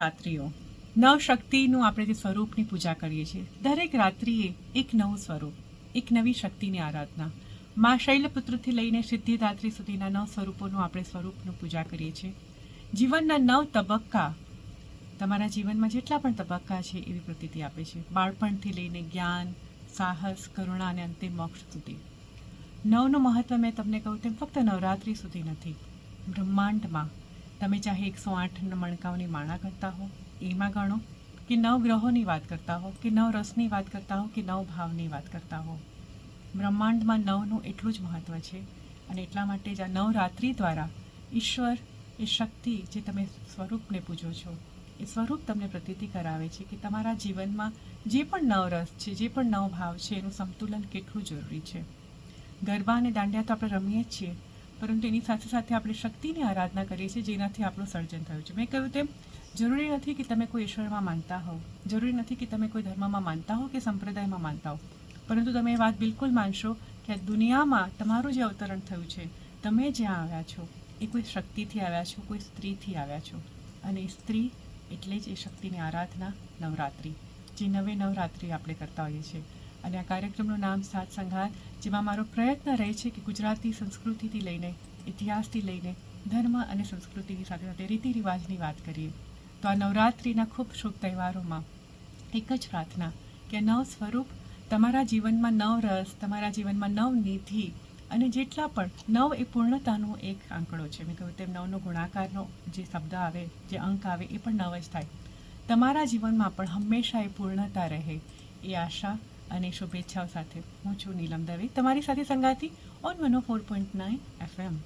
રાત્રિઓ. નવ શક્તિનું આપણે જે સ્વરૂપની પૂજા કરીએ છીએ, દરેક રાત્રિએ એક નવું સ્વરૂપ, એક નવી શક્તિની આરાધના. મા શૈલપુત્રથી લઈને સિદ્ધિદાત્રી સુધીના નવ સ્વરૂપોનું આપણે સ્વરૂપનું પૂજા કરીએ છીએ. જીવનના નવ તબક્કા તમારા જીવનમાં જેટલા પણ તબક્કા છે એવી પ્રતીતિ આપે છે. બાળપણથી લઈને જ્ઞાન, સાહસ, કરુણા અને અંતે મોક્ષ સુધી. નવનું મહત્વ મેં તમને કહું તેમ ફક્ત નવરાત્રિ સુધી નથી. બ્રહ્માંડમાં તમે ચાહે એકસો આઠ મણકાઓની માળા કરતા હો, એમાં ગણો, કે નવ ગ્રહોની વાત કરતા હો, કે નવ રસની વાત કરતા હો, કે નવ ભાવની વાત કરતા હો. બ્રહ્માંડમાં નવનું એટલું જ મહત્ત્વ છે અને એટલા માટે જ આ નવરાત્રિ દ્વારા ઈશ્વર એ શક્તિ જે તમે સ્વરૂપને પૂજો છો, એ સ્વરૂપ તમને પ્રતીતિ કરાવે છે કે તમારા જીવનમાં જે પણ નવ રસ છે, જે પણ નવ ભાવ છે, એનું સંતુલન કેટલું જરૂરી છે. ગરબા અને દાંડિયા તો આપણે રમીએ જ છીએ પરંતુ એની સાથે સાથે આપણે શક્તિની આરાધના કરીએ છીએ, જેનાથી આપણું સર્જન થયું છે. મેં કહ્યું તેમ, જરૂરી નથી કે તમે કોઈ ઈશ્વરમાં માનતા હો જરૂરી નથી કે તમે કોઈ ધર્મમાં માનતા હો કે સંપ્રદાયમાં માનતા હો પરંતુ તમે એ વાત બિલકુલ માનશો કે આ દુનિયામાં તમારું જે અવતરણ થયું છે, તમે જ્યાં આવ્યા છો, એ કોઈ શક્તિથી આવ્યા છો, કોઈ સ્ત્રીથી આવ્યા છો. અને સ્ત્રી એટલે જ એ શક્તિની આરાધના નવરાત્રિ, જે નવે નવરાત્રિ આપણે કરતા હોઈએ છીએ. અને આ કાર્યક્રમનું નામ સાત સંઘાર જેમાં મારો પ્રયત્ન રહે છે કે ગુજરાતી સંસ્કૃતિથી લઈને, ઇતિહાસથી લઈને, ધર્મ અને સંસ્કૃતિની સાથે સાથે રીતિ રિવાજની વાત કરીએ. તો આ નવરાત્રિના ખૂબ શુભ તહેવારોમાં એક જ પ્રાર્થના કે નવ સ્વરૂપ તમારા જીવનમાં નવ રસ, તમારા જીવનમાં નવ નિધિ અને જેટલા પણ નવ એ પૂર્ણતાનો એક આંકડો છે. મેં કહ્યું તેમ નવનો ગુણાકારનો જે શબ્દ આવે, જે અંક આવે એ પણ નવ જ થાય. તમારા જીવનમાં પણ હંમેશા એ પૂર્ણતા રહે, એ આશા અને શુભેચ્છાઓ સાથે. હું છું નીલમ દવે. તમારી સાથે સંગાતી on one four point nine FM